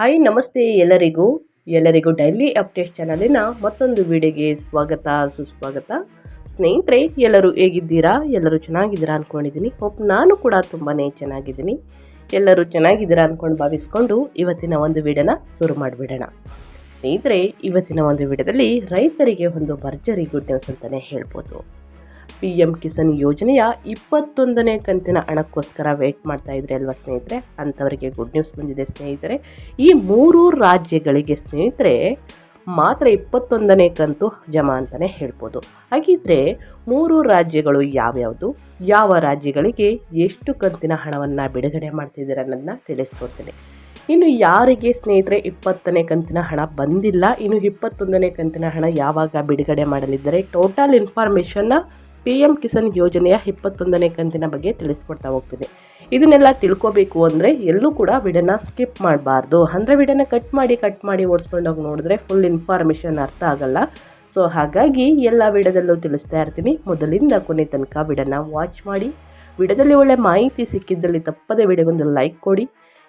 Hi ನಮಸ್ತೆ ಎಲ್ಲರಿಗೂ. ಎಲ್ಲರಿಗೂ ಡೈಲಿ ಅಪ್ಡೇಟ್ ಚಾನಲಿನ ಮತ್ತೊಂದು ವಿಡಿಯೋಗೆ ಸ್ವಾಗತ, ಸುಸ್ವಾಗತ. ಸ್ನೇಹಿತರೆ, ಎಲ್ಲರೂ ಹೇಗಿದ್ದೀರಾ? ಎಲ್ಲರೂ ಚೆನ್ನಾಗಿದ್ದೀರಾ ಅಂದ್ಕೊಂಡಿದ್ದೀನಿ ಹೋಪ್ ನಾನು ಕೂಡ ತುಂಬಾ ಚೆನ್ನಾಗಿದ್ದೀನಿ. ಎಲ್ಲರೂ ಚೆನ್ನಾಗಿದ್ದೀರಾ ಅಂದ್ಕೊಂಡು ಭಾವಿಸ್ಕೊಂಡು ಇವತ್ತಿನ ಒಂದು ವಿಡಿಯೋನ ಶುರು ಮಾಡಿಬಿಡೋಣ. ಸ್ನೇಹಿತರೆ, ಇವತ್ತಿನ ಒಂದು ವಿಡಿಯೋದಲ್ಲಿ ರೈತರಿಗೆ ಒಂದು ಭರ್ಜರಿ ಗುಡ್ ನ್ಯೂಸ್ ಅಂತಲೇ ಹೇಳ್ಬೋದು. ಪಿ ಎಂ ಕಿಸಾನ್ ಯೋಜನೆಯ ಇಪ್ಪತ್ತೊಂದನೇ ಕಂತಿನ ಹಣಕ್ಕೋಸ್ಕರ ವೆಯ್ಟ್ ಮಾಡ್ತಾ ಇದ್ರೆ ಅಲ್ವಾ ಸ್ನೇಹಿತರೆ? ಅಂಥವರಿಗೆ ಗುಡ್ ನ್ಯೂಸ್ ಬಂದಿದೆ ಸ್ನೇಹಿತರೆ. ಈ ಮೂರು ರಾಜ್ಯಗಳಿಗೆ ಸ್ನೇಹಿತರೆ, ಮಾತ್ರ ಇಪ್ಪತ್ತೊಂದನೇ ಕಂತು ಜಮಾ ಅಂತಲೇ ಹೇಳ್ಬೋದು. ಹಾಗಿದ್ರೆ ಮೂರು ರಾಜ್ಯಗಳು ಯಾವ್ಯಾವುದು? ಯಾವ ರಾಜ್ಯಗಳಿಗೆ ಎಷ್ಟು ಕಂತಿನ ಹಣವನ್ನು ಬಿಡುಗಡೆ ಮಾಡ್ತಿದ್ದಾರೆ ಅನ್ನೋದನ್ನ ತಿಳಿಸ್ಕೊಡ್ತೀನಿ. ಇನ್ನು ಯಾರಿಗೆ ಸ್ನೇಹಿತರೆ ಇಪ್ಪತ್ತನೇ ಕಂತಿನ ಹಣ ಬಂದಿಲ್ಲ, ಇನ್ನು ಇಪ್ಪತ್ತೊಂದನೇ ಕಂತಿನ ಹಣ ಯಾವಾಗ ಬಿಡುಗಡೆ ಮಾಡಲಿದ್ದಾರೆ? ಟೋಟಲ್ ಇನ್ಫಾರ್ಮೇಷನ್ನ ಪಿ ಎಂ ಕಿಸಾನ್ ಯೋಜನೆಯ ಇಪ್ಪತ್ತೊಂದನೇ ಕಂತಿನ ಬಗ್ಗೆ ತಿಳಿಸ್ಕೊಡ್ತಾ ಹೋಗ್ತಿದೆ. ಇದನ್ನೆಲ್ಲ ತಿಳ್ಕೊಬೇಕು ಅಂದರೆ ಎಲ್ಲೂ ಕೂಡ ವಿಡಿಯೋನ ಸ್ಕಿಪ್ ಮಾಡಬಾರ್ದು. ಅಂದರೆ ವಿಡಿಯೋನ ಕಟ್ ಮಾಡಿ ಕಟ್ ಮಾಡಿ ಓಡಿಸ್ಕೊಂಡೋಗಿ ನೋಡಿದ್ರೆ ಫುಲ್ ಇನ್ಫಾರ್ಮೇಷನ್ ಅರ್ಥ ಆಗಲ್ಲ. ಸೊ ಹಾಗಾಗಿ ಎಲ್ಲ ವಿಡದಲ್ಲೂ ತಿಳಿಸ್ತಾ ಇರ್ತೀನಿ. ಮೊದಲಿಂದ ಕೊನೆ ತನಕ ವಿಡಿಯೋನ ವಾಚ್ ಮಾಡಿ. ವಿಡದಲ್ಲಿ ಒಳ್ಳೆ ಮಾಹಿತಿ ಸಿಕ್ಕಿದ್ದಲ್ಲಿ ತಪ್ಪದೆ ವಿಡಿಯೋಗೊಂದು ಲೈಕ್ ಕೊಡಿ.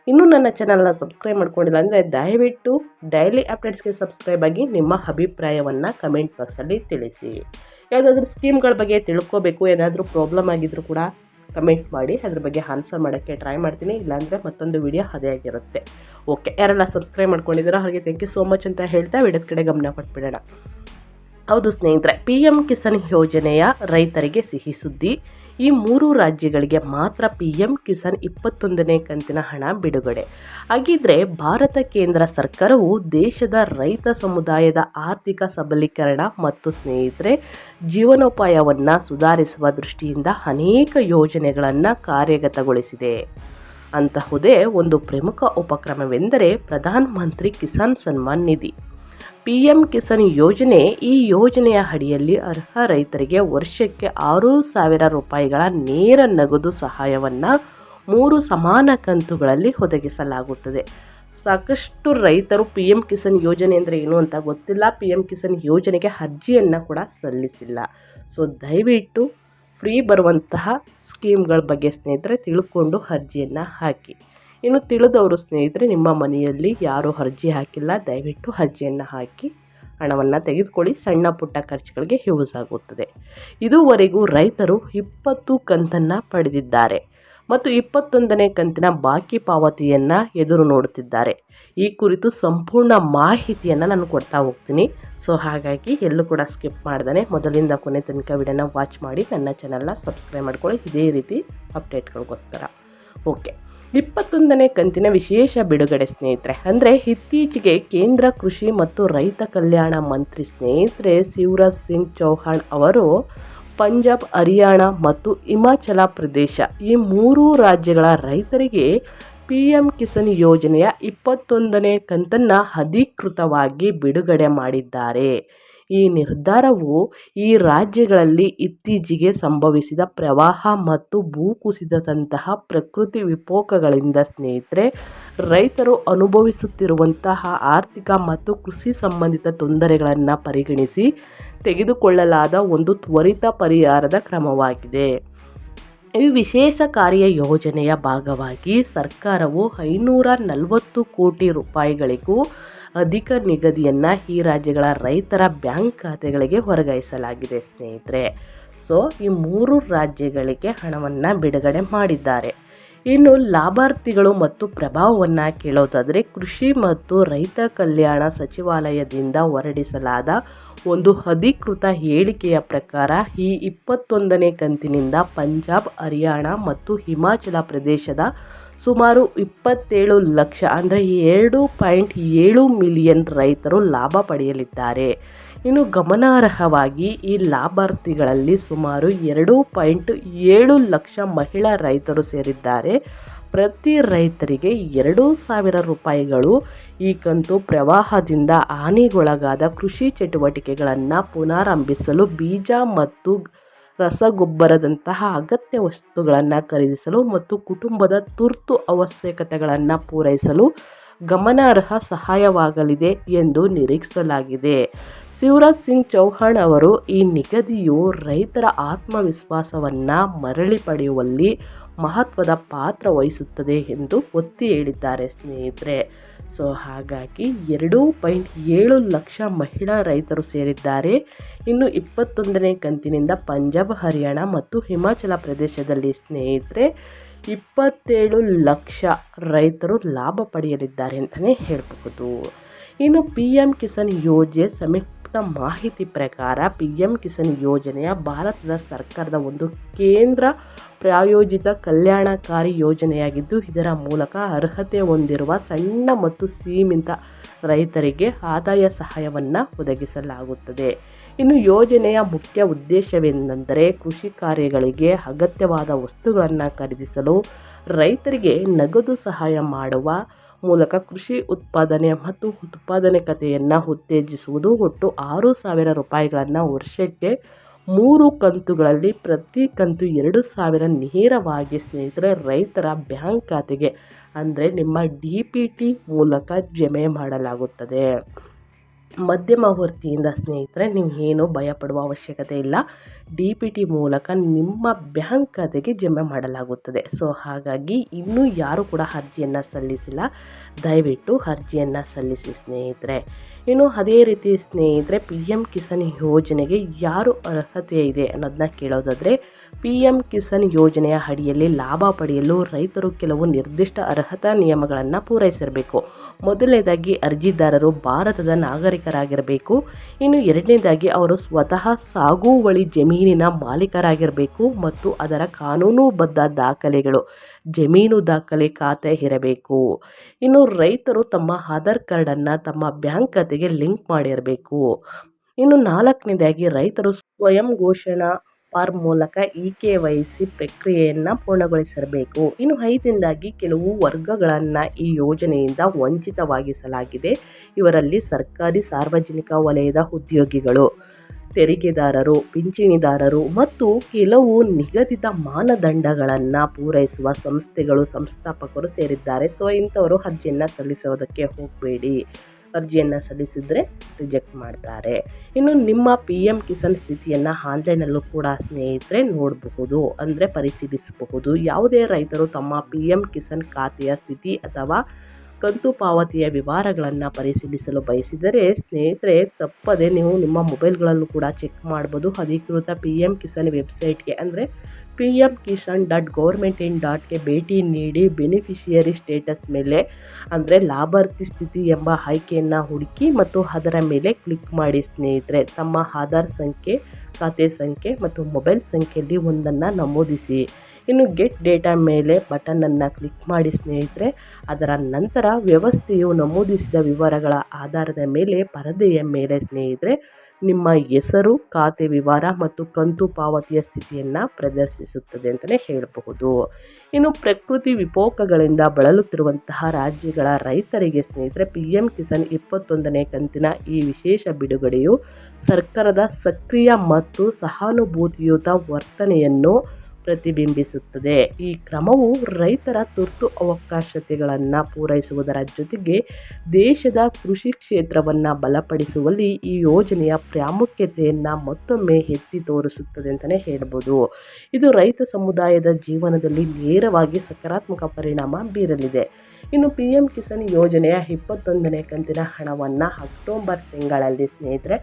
ಇನ್ನೂ ನನ್ನ ಚಾನಲ್ನ ಸಬ್ಸ್ಕ್ರೈಬ್ ಮಾಡ್ಕೊಂಡಿಲ್ಲ ಅಂದರೆ ದಯವಿಟ್ಟು ಡೈಲಿ ಅಪ್ಡೇಟ್ಸ್ಗೆ ಸಬ್ಸ್ಕ್ರೈಬ್ ಆಗಿ ನಿಮ್ಮ ಅಭಿಪ್ರಾಯವನ್ನು ಕಮೆಂಟ್ ಬಾಕ್ಸಲ್ಲಿ ತಿಳಿಸಿ. ಯಾವುದಾದ್ರೂ ಸ್ಕೀಮ್ಗಳ ಬಗ್ಗೆ ತಿಳ್ಕೊಬೇಕು, ಏನಾದರೂ ಪ್ರಾಬ್ಲಮ್ ಆಗಿದ್ರು ಕೂಡ ಕಮೆಂಟ್ ಮಾಡಿ, ಅದ್ರ ಬಗ್ಗೆ ಆನ್ಸರ್ ಮಾಡೋಕ್ಕೆ ಟ್ರೈ ಮಾಡ್ತೀನಿ. ಇಲ್ಲಾಂದರೆ ಮತ್ತೊಂದು ವಿಡಿಯೋ ಅದೇ ಆಗಿರುತ್ತೆ. ಓಕೆ, ಯಾರೆಲ್ಲ ಸಬ್ಸ್ಕ್ರೈಬ್ ಮಾಡ್ಕೊಂಡಿದ್ದೀರೋ ಹಾಗೆ ಥ್ಯಾಂಕ್ ಯು ಸೋ ಮಚ್ ಅಂತ ಹೇಳ್ತಾ ವಿಡಿಯೋದ ಕಡೆ ಗಮನ ಕೊಟ್ಬಿಡೋಣ. ಹೌದು ಸ್ನೇಹಿತರೆ, ಪಿ ಎಂ ಕಿಸಾನ್ ಯೋಜನೆಯ ರೈತರಿಗೆ ಸಿಹಿ ಸುದ್ದಿ. ಈ ಮೂರು ರಾಜ್ಯಗಳಿಗೆ ಮಾತ್ರ ಪಿ ಎಂ ಕಿಸಾನ್ ಇಪ್ಪತ್ತೊಂದನೇ ಕಂತಿನ ಹಣ ಬಿಡುಗಡೆ. ಹಾಗಿದ್ರೆ ಭಾರತ ಕೇಂದ್ರ ಸರ್ಕಾರವು ದೇಶದ ರೈತ ಸಮುದಾಯದ ಆರ್ಥಿಕ ಸಬಲೀಕರಣ ಮತ್ತು ಸ್ನೇಹಿತರೆ ಜೀವನೋಪಾಯವನ್ನು ಸುಧಾರಿಸುವ ದೃಷ್ಟಿಯಿಂದ ಅನೇಕ ಯೋಜನೆಗಳನ್ನು ಕಾರ್ಯಗತಗೊಳಿಸಿದೆ. ಅಂತಹುದೇ ಒಂದು ಪ್ರಮುಖ ಉಪಕ್ರಮವೆಂದರೆ ಪ್ರಧಾನ ಮಂತ್ರಿ ಕಿಸಾನ್ ಸನ್ಮಾನ್ ನಿಧಿ. ಪಿ ಎಂ ಕಿಸಾನ್ ಯೋಜನೆ ಈ ಯೋಜನೆಯ ಅಡಿಯಲ್ಲಿ ಅರ್ಹ ರೈತರಿಗೆ ವರ್ಷಕ್ಕೆ ಆರು ಸಾವಿರ ರೂಪಾಯಿಗಳ ನೇರ ನಗದು ಸಹಾಯವನ್ನು ಮೂರು ಸಮಾನ ಕಂತುಗಳಲ್ಲಿ ಒದಗಿಸಲಾಗುತ್ತದೆ. ಸಾಕಷ್ಟು ರೈತರು ಪಿ ಎಂ ಕಿಸಾನ್ ಯೋಜನೆ ಅಂದರೆ ಏನು ಅಂತ ಗೊತ್ತಿಲ್ಲ. ಪಿ ಎಂ ಕಿಸಾನ್ ಯೋಜನೆಗೆ ಅರ್ಜಿಯನ್ನು ಕೂಡ ಸಲ್ಲಿಸಿಲ್ಲ. ಸೊ ದಯವಿಟ್ಟು ಫ್ರೀ ಬರುವಂತಹ ಸ್ಕೀಮ್ಗಳ ಬಗ್ಗೆ ಸ್ನೇಹಿತರೆ ತಿಳ್ಕೊಂಡು ಅರ್ಜಿಯನ್ನು ಹಾಕಿ. ಇನ್ನು ತಿಳಿದವರು ಸ್ನೇಹಿತರೆ, ನಿಮ್ಮ ಮನೆಯಲ್ಲಿ ಯಾರೂ ಅರ್ಜಿ ಹಾಕಿಲ್ಲ. ದಯವಿಟ್ಟು ಅರ್ಜಿಯನ್ನು ಹಾಕಿ ಹಣವನ್ನು ತೆಗೆದುಕೊಳ್ಳಿ. ಸಣ್ಣ ಪುಟ್ಟ ಖರ್ಚುಗಳಿಗೆ ಯೂಸ್ ಆಗುತ್ತದೆ ಇದುವರೆಗೂ ರೈತರು ಇಪ್ಪತ್ತು ಕಂತನ್ನು ಪಡೆದಿದ್ದಾರೆ ಮತ್ತು ಇಪ್ಪತ್ತೊಂದನೇ ಕಂತಿನ ಬಾಕಿ ಪಾವತಿಯನ್ನು ಎದುರು ನೋಡುತ್ತಿದ್ದಾರೆ. ಈ ಕುರಿತು ಸಂಪೂರ್ಣ ಮಾಹಿತಿಯನ್ನು ನಾನು ಕೊಡ್ತಾ ಹೋಗ್ತೀನಿ. ಸೊ ಹಾಗಾಗಿ ಎಲ್ಲೂ ಕೂಡ ಸ್ಕಿಪ್ ಮಾಡ್ದೇ ಮೊದಲಿಂದ ಕೊನೆ ತನಕ ವಿಡಿಯೋನ ವಾಚ್ ಮಾಡಿ ನನ್ನ ಚಾನಲ್ನ ಸಬ್ಸ್ಕ್ರೈಬ್ ಮಾಡ್ಕೊಳ್ಳಿ. ಇದೇ ರೀತಿ ಅಪ್ಡೇಟ್ಗಳಿಗೋಸ್ಕರ ಓಕೆ ಇಪ್ಪತ್ತೊಂದನೇ ಕಂತಿನ ವಿಶೇಷ ಬಿಡುಗಡೆ ಸ್ನೇಹಿತರೆ, ಅಂದರೆ ಇತ್ತೀಚೆಗೆ ಕೇಂದ್ರ ಕೃಷಿ ಮತ್ತು ರೈತ ಕಲ್ಯಾಣ ಮಂತ್ರಿ ಸ್ನೇಹಿತರೆ ಶಿವರಾಜ್ ಸಿಂಗ್ ಚೌಹಾಣ್ ಅವರು ಪಂಜಾಬ್, ಹರಿಯಾಣ ಮತ್ತು ಹಿಮಾಚಲ ಪ್ರದೇಶ ಈ ಮೂರು ರಾಜ್ಯಗಳ ರೈತರಿಗೆ ಪಿ ಎಂ ಕಿಸಾನ್ ಯೋಜನೆಯ ಇಪ್ಪತ್ತೊಂದನೇ ಕಂತನ್ನು ಅಧಿಕೃತವಾಗಿ ಬಿಡುಗಡೆ ಮಾಡಿದ್ದಾರೆ. ಈ ನಿರ್ಧಾರವು ಈ ರಾಜ್ಯಗಳಲ್ಲಿ ಇತ್ತೀಚೆಗೆ ಸಂಭವಿಸಿದ ಪ್ರವಾಹ ಮತ್ತು ಭೂಕುಸಿತದಂತಹ ಪ್ರಕೃತಿ ವಿಕೋಪಗಳಿಂದ ಸ್ನೇಹಿತರೆ, ರೈತರು ಅನುಭವಿಸುತ್ತಿರುವಂತಹ ಆರ್ಥಿಕ ಮತ್ತು ಕೃಷಿ ಸಂಬಂಧಿತ ತೊಂದರೆಗಳನ್ನು ಪರಿಗಣಿಸಿ ತೆಗೆದುಕೊಳ್ಳಲಾದ ಒಂದು ತ್ವರಿತ ಪರಿಹಾರದ ಕ್ರಮವಾಗಿದೆ. ಈ ವಿಶೇಷ ಕಾರ್ಯ ಯೋಜನೆಯ ಭಾಗವಾಗಿ ಸರ್ಕಾರವು ಐನೂರ ನಲವತ್ತು ಕೋಟಿ ರೂಪಾಯಿಗಳಿಗೂ ಅಧಿಕ ನಿಗದಿಯನ್ನು ಈ ರಾಜ್ಯಗಳ ರೈತರ ಬ್ಯಾಂಕ್ ಖಾತೆಗಳಿಗೆ ವರ್ಗಾಯಿಸಲಾಗಿದೆ, ಸ್ನೇಹಿತರೆ. ಸೊ, ಈ ಮೂರು ರಾಜ್ಯಗಳಿಗೆ ಹಣವನ್ನು ಬಿಡುಗಡೆ ಮಾಡಿದ್ದಾರೆ. ಇನ್ನು ಲಾಭಾರ್ಥಿಗಳು ಮತ್ತು ಪ್ರಭಾವವನ್ನು ಕೇಳೋದಾದರೆ, ಕೃಷಿ ಮತ್ತು ರೈತ ಕಲ್ಯಾಣ ಸಚಿವಾಲಯದಿಂದ ಹೊರಡಿಸಲಾದ ಒಂದು ಅಧಿಕೃತ ಹೇಳಿಕೆಯ ಪ್ರಕಾರ, ಈ ಇಪ್ಪತ್ತೊಂದನೇ ಕಂತಿನಿಂದ ಪಂಜಾಬ್, ಹರಿಯಾಣ ಮತ್ತು ಹಿಮಾಚಲ ಪ್ರದೇಶದ ಸುಮಾರು ಇಪ್ಪತ್ತೇಳು ಲಕ್ಷ, ಅಂದರೆ ಎರಡು ಪಾಯಿಂಟ್ ಏಳು ಮಿಲಿಯನ್ ರೈತರು ಲಾಭ ಪಡೆಯಲಿದ್ದಾರೆ. ಇನ್ನು ಗಮನಾರ್ಹವಾಗಿ ಈ ಲಾಭಾರ್ಥಿಗಳಲ್ಲಿ ಸುಮಾರು ಎರಡು ಪಾಯಿಂಟ್ ಏಳು ಲಕ್ಷ ಮಹಿಳಾ ರೈತರು ಸೇರಿದ್ದಾರೆ. ಪ್ರತಿ ರೈತರಿಗೆ ಎರಡು ಸಾವಿರ ರೂಪಾಯಿಗಳು ಈ ಕಂತು ಪ್ರವಾಹದಿಂದ ಹಾನಿಗೊಳಗಾದ ಕೃಷಿ ಚಟುವಟಿಕೆಗಳನ್ನು ಪುನರಾರಂಭಿಸಲು ಬೀಜ ಮತ್ತು ರಸಗೊಬ್ಬರದಂತಹ ಅಗತ್ಯ ವಸ್ತುಗಳನ್ನು ಖರೀದಿಸಲು ಮತ್ತು ಕುಟುಂಬದ ತುರ್ತು ಅವಶ್ಯಕತೆಗಳನ್ನು ಪೂರೈಸಲು ಗಮನಾರ್ಹ ಸಹಾಯವಾಗಲಿದೆ ಎಂದು ನಿರೀಕ್ಷಿಸಲಾಗಿದೆ. ಶಿವರಾಜ್ ಸಿಂಗ್ ಚೌಹಾಣ್ ಅವರು ಈ ನಿಗದಿಯು ರೈತರ ಆತ್ಮವಿಶ್ವಾಸವನ್ನು ಮರಳಿ ಪಡೆಯುವಲ್ಲಿ ಮಹತ್ವದ ಪಾತ್ರ ವಹಿಸುತ್ತದೆ ಎಂದು ಒತ್ತಿ ಹೇಳಿದ್ದಾರೆ ಸ್ನೇಹಿತರೆ. ಸೊ ಹಾಗಾಗಿ ಎರಡು ಪಾಯಿಂಟ್ ಏಳು ಲಕ್ಷ ಮಹಿಳಾ ರೈತರು ಸೇರಿದ್ದಾರೆ. ಇನ್ನು ಇಪ್ಪತ್ತೊಂದನೇ ಕಂತಿನಿಂದ ಪಂಜಾಬ್, ಹರಿಯಾಣ ಮತ್ತು ಹಿಮಾಚಲ ಪ್ರದೇಶದಲ್ಲಿ ಸ್ನೇಹಿತರೆ, ಇಪ್ಪತ್ತೇಳು ಲಕ್ಷ ರೈತರು ಲಾಭ ಪಡೆಯಲಿದ್ದಾರೆ ಅಂತಲೇ ಹೇಳಬಹುದು. ಇನ್ನು ಪಿ ಎಂ ಕಿಸಾನ್ ಯೋಜನೆ ಸಂಯುಕ್ತ ಮಾಹಿತಿ ಪ್ರಕಾರ ಪಿ ಎಂ ಕಿಸಾನ್ ಯೋಜನೆಯ ಭಾರತದ ಸರ್ಕಾರದ ಒಂದು ಕೇಂದ್ರ ಪ್ರಾಯೋಜಿತ ಕಲ್ಯಾಣಕಾರಿ ಯೋಜನೆಯಾಗಿದ್ದು, ಇದರ ಮೂಲಕ ಅರ್ಹತೆ ಹೊಂದಿರುವ ಸಣ್ಣ ಮತ್ತು ಸೀಮಿತ ರೈತರಿಗೆ ಆದಾಯ ಸಹಾಯವನ್ನು ಒದಗಿಸಲಾಗುತ್ತದೆ. ಇನ್ನು ಯೋಜನೆಯ ಮುಖ್ಯ ಉದ್ದೇಶವೆಂದರೆ ಕೃಷಿ ಕಾರ್ಯಗಳಿಗೆ ಅಗತ್ಯವಾದ ವಸ್ತುಗಳನ್ನು ಖರೀದಿಸಲು ರೈತರಿಗೆ ನಗದು ಸಹಾಯ ಮಾಡುವ ಮೂಲಕ ಕೃಷಿ ಉತ್ಪಾದನೆ ಮತ್ತು ಉತ್ಪಾದಕತೆಯನ್ನು ಉತ್ತೇಜಿಸುವುದು. ಒಟ್ಟು ಆರು ಸಾವಿರ ರೂಪಾಯಿಗಳನ್ನು ವರ್ಷಕ್ಕೆ ಮೂರು ಕಂತುಗಳಲ್ಲಿ ಪ್ರತಿ ಕಂತು ಎರಡು ಸಾವಿರ ನೇರವಾಗಿ ಸ್ನೇಹಿತರೆ ರೈತರ ಬ್ಯಾಂಕ್ ಖಾತೆಗೆ, ಅಂದರೆ ನಿಮ್ಮ ಡಿ ಪಿ ಟಿ ಮೂಲಕ ಜಮೆ ಮಾಡಲಾಗುತ್ತದೆ. ಮಧ್ಯಮವರ್ತಿಯಿಂದ ಸ್ನೇಹಿತರೆ, ನೀವು ಏನು ಭಯಪಡುವ ಅವಶ್ಯಕತೆ ಇಲ್ಲ. ಡಿ ಪಿ ಟಿ ಮೂಲಕ ನಿಮ್ಮ ಬ್ಯಾಂಕ್ ಖಾತೆಗೆ ಜಮೆ ಮಾಡಲಾಗುತ್ತದೆ. ಸೊ, ಹಾಗಾಗಿ ಇನ್ನೂ ಯಾರು ಕೂಡ ಅರ್ಜಿಯನ್ನು ಸಲ್ಲಿಸಿಲ್ಲ. ದಯವಿಟ್ಟು ಅರ್ಜಿಯನ್ನು ಸಲ್ಲಿಸಿ ಸ್ನೇಹಿತರೆ. ಇನ್ನು ಅದೇ ರೀತಿ ಸ್ನೇಹಿತರೆ ಪಿ ಎಂ ಕಿಸಾನ್ ಯೋಜನೆಗೆ ಯಾರು ಅರ್ಹತೆ ಇದೆ ಅನ್ನೋದನ್ನ ಕೇಳೋದಾದರೆ ಪಿ ಎಂ ಕಿಸಾನ್ ಯೋಜನೆಯ ಅಡಿಯಲ್ಲಿ ಲಾಭ ಪಡೆಯಲು ರೈತರು ಕೆಲವು ನಿರ್ದಿಷ್ಟ ಅರ್ಹತಾ ನಿಯಮಗಳನ್ನು ಪೂರೈಸಿರಬೇಕು. ಮೊದಲನೇದಾಗಿ ಅರ್ಜಿದಾರರು ಭಾರತದ ನಾಗರಿಕರಾಗಿರಬೇಕು. ಇನ್ನು ಎರಡನೇದಾಗಿ ಅವರು ಸ್ವತಃ ಸಾಗುವಳಿ ಜಮೀನಿನ ಮಾಲೀಕರಾಗಿರಬೇಕು ಮತ್ತು ಅದರ ಕಾನೂನುಬದ್ಧ ದಾಖಲೆಗಳು. ಜಮೀನು ದಾಖಲೆ ಖಾತೆ ಇರಬೇಕು. ಇನ್ನು ರೈತರು ತಮ್ಮ ಆಧಾರ್ ಕಾರ್ಡನ್ನು ತಮ್ಮ ಬ್ಯಾಂಕ್ ಖಾತೆಗೆ ಲಿಂಕ್ ಮಾಡಿರಬೇಕು. ಇನ್ನು ನಾಲ್ಕನೇದಾಗಿ ರೈತರು ಸ್ವಯಂ ಘೋಷಣಾ ಫಾರ್ಮ್ ಮೂಲಕ ಇ ಕೆ ವೈ ಸಿ ಪ್ರಕ್ರಿಯೆಯನ್ನು ಪೂರ್ಣಗೊಳಿಸಿರಬೇಕು. ಇನ್ನು ಐದನೇದಾಗಿ ಕೆಲವು ವರ್ಗಗಳನ್ನು ಈ ಯೋಜನೆಯಿಂದ ವಂಚಿತವಾಗಿಸಲಾಗಿದೆ. ಇವರಲ್ಲಿ ಸರ್ಕಾರಿ ಸಾರ್ವಜನಿಕ ವಲಯದ ಉದ್ಯೋಗಿಗಳು. ತೆರಿಗೆದಾರರು, ಪಿಂಚಣಿದಾರರು ಮತ್ತು ಕೆಲವು ನಿಗದಿತ ಮಾನದಂಡಗಳನ್ನು ಪೂರೈಸುವ ಸಂಸ್ಥೆಗಳು ಸಂಸ್ಥಾಪಕರು ಸೇರಿದ್ದಾರೆ. ಸೊ ಇಂಥವರು ಅರ್ಜಿಯನ್ನು ಸಲ್ಲಿಸೋದಕ್ಕೆ ಹೋಗಬೇಡಿ. ಅರ್ಜಿಯನ್ನು ಸಲ್ಲಿಸಿದರೆ ರಿಜೆಕ್ಟ್ ಮಾಡ್ತಾರೆ. ಇನ್ನು ನಿಮ್ಮ ಪಿ ಎಂ ಕಿಸಾನ್ ಸ್ಥಿತಿಯನ್ನು ಆನ್ಲೈನಲ್ಲೂ ಕೂಡ ಸ್ನೇಹಿತರೆ ನೋಡಬಹುದು, ಅಂದರೆ ಪರಿಶೀಲಿಸಬಹುದು. ಯಾವುದೇ ರೈತರು ತಮ್ಮ ಪಿ ಎಂ ಕಿಸಾನ್ ಖಾತೆಯ ಸ್ಥಿತಿ ಅಥವಾ ಕಂತು ಪಾವತಿಯ ವಿವರಗಳನ್ನು ಪರಿಶೀಲಿಸಲು ಬಯಸಿದರೆ ಸ್ನೇಹಿತರೆ ತಪ್ಪದೆ ನೀವು ನಿಮ್ಮ ಮೊಬೈಲ್ಗಳಲ್ಲೂ ಕೂಡ ಚೆಕ್ ಮಾಡ್ಬೋದು. ಅಧಿಕೃತ ಪಿ ಎಂ ಕಿಸಾನ್ ವೆಬ್ಸೈಟ್ಗೆ ಅಂದರೆ P M Kisan dot government in ಡಾಟ್ಗೆ ಭೇಟಿ ನೀಡಿ ಬೆನಿಫಿಷಿಯರಿ ಸ್ಟೇಟಸ್ ಮೇಲೆ ಅಂದರೆ ಲಾಭಾರ್ಥಿ ಸ್ಥಿತಿ ಎಂಬ ಆಯ್ಕೆಯನ್ನು ಹುಡುಕಿ ಮತ್ತು ಅದರ ಮೇಲೆ ಕ್ಲಿಕ್ ಮಾಡಿ ಸ್ನೇಹಿತರೆ. ತಮ್ಮ ಆಧಾರ್ ಸಂಖ್ಯೆ, ಖಾತೆ ಸಂಖ್ಯೆ ಮತ್ತು ಮೊಬೈಲ್ ಸಂಖ್ಯೆಯಲ್ಲಿ ಒಂದನ್ನು ನಮೂದಿಸಿ. ಇನ್ನು ಗೆಟ್ ಡೇಟಾ ಮೇಲೆ ಬಟನನ್ನು ಕ್ಲಿಕ್ ಮಾಡಿ ಸ್ನೇಹಿತರೆ, ಅದರ ನಂತರ ವ್ಯವಸ್ಥೆಯು ನಮೂದಿಸಿದ ವಿವರಗಳ ಆಧಾರದ ಮೇಲೆ ಪರದೆಯ ಮೇಲೆ ಸ್ನೇಹಿತರೆ, ನಿಮ್ಮ ಹೆಸರು, ಖಾತೆ ವಿವರ ಮತ್ತು ಕಂತು ಪಾವತಿಯ ಸ್ಥಿತಿಯನ್ನು ಪ್ರದರ್ಶಿಸುತ್ತದೆ ಅಂತಲೇ ಹೇಳಬಹುದು. ಇನ್ನು ಪ್ರಕೃತಿ ವಿಕೋಪಗಳಿಂದ ಬಳಲುತ್ತಿರುವಂತಹ ರಾಜ್ಯಗಳ ರೈತರಿಗೆ ಸ್ನೇಹಿತರೆ ಪಿ ಎಂ ಕಿಸಾನ್ ಇಪ್ಪತ್ತೊಂದನೇ ಕಂತಿನ ಈ ವಿಶೇಷ ಬಿಡುಗಡೆಯು ಸರ್ಕಾರದ ಸಕ್ರಿಯ ಮತ್ತು ಸಹಾನುಭೂತಿಯುತ ವರ್ತನೆಯನ್ನು ಪ್ರತಿಬಿಂಬಿಸುತ್ತದೆ. ಈ ಕ್ರಮವು ರೈತರ ತುರ್ತು ಅವಕಾಶತೆಗಳನ್ನು ಪೂರೈಸುವುದರ ಜೊತೆಗೆ ದೇಶದ ಕೃಷಿ ಕ್ಷೇತ್ರವನ್ನು ಬಲಪಡಿಸುವಲ್ಲಿ ಈ ಯೋಜನೆಯ ಪ್ರಾಮುಖ್ಯತೆಯನ್ನು ಮತ್ತೊಮ್ಮೆ ಎತ್ತಿ ತೋರಿಸುತ್ತದೆ ಅಂತಲೇ ಹೇಳ್ಬೋದು. ಇದು ರೈತ ಸಮುದಾಯದ ಜೀವನದಲ್ಲಿ ನೇರವಾಗಿ ಸಕಾರಾತ್ಮಕ ಪರಿಣಾಮ ಬೀರಲಿದೆ. ಇನ್ನು ಪಿ ಎಂ ಕಿಸಾನ್ ಯೋಜನೆಯ ಇಪ್ಪತ್ತೊಂದನೇ ಕಂತಿನ ಹಣವನ್ನು ಅಕ್ಟೋಬರ್ ತಿಂಗಳಲ್ಲಿ ಸ್ನೇಹಿತರೆ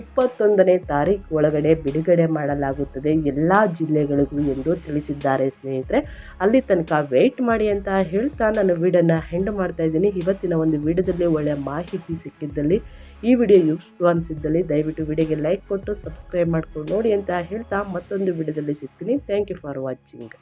ಇಪ್ಪತ್ತೊಂದನೇ ತಾರೀಕು ಒಳಗಡೆ ಬಿಡುಗಡೆ ಮಾಡಲಾಗುತ್ತದೆ ಎಲ್ಲ ಜಿಲ್ಲೆಗಳಿಗೂ ಎಂದು ತಿಳಿಸಿದ್ದಾರೆ ಸ್ನೇಹಿತರೆ. ಅಲ್ಲಿ ತನಕ ವೆಯ್ಟ್ ಮಾಡಿ ಅಂತ ಹೇಳ್ತಾ ನಾನು ವೀಡಿಯೋನ ಹೆಂಡ್ ಮಾಡ್ತಾ ಇದ್ದೀನಿ. ಇವತ್ತಿನ ಒಂದು ವಿಡಿಯೋದಲ್ಲಿ ಒಳ್ಳೆಯ ಮಾಹಿತಿ ಸಿಕ್ಕಿದ್ದಲ್ಲಿ ಈ ವಿಡಿಯೋ ಯೂಸ್ಫುಲ್ ಅನಿಸಿದ್ದಲ್ಲಿ ದಯವಿಟ್ಟು ವಿಡಿಯೋಗೆ ಲೈಕ್ ಕೊಟ್ಟು ಸಬ್ಸ್ಕ್ರೈಬ್ ಮಾಡ್ಕೊಂಡು ನೋಡಿ ಅಂತ ಹೇಳ್ತಾ ಮತ್ತೊಂದು ವಿಡಿಯೋದಲ್ಲಿ ಸಿಗ್ತೀನಿ. Thank you for watching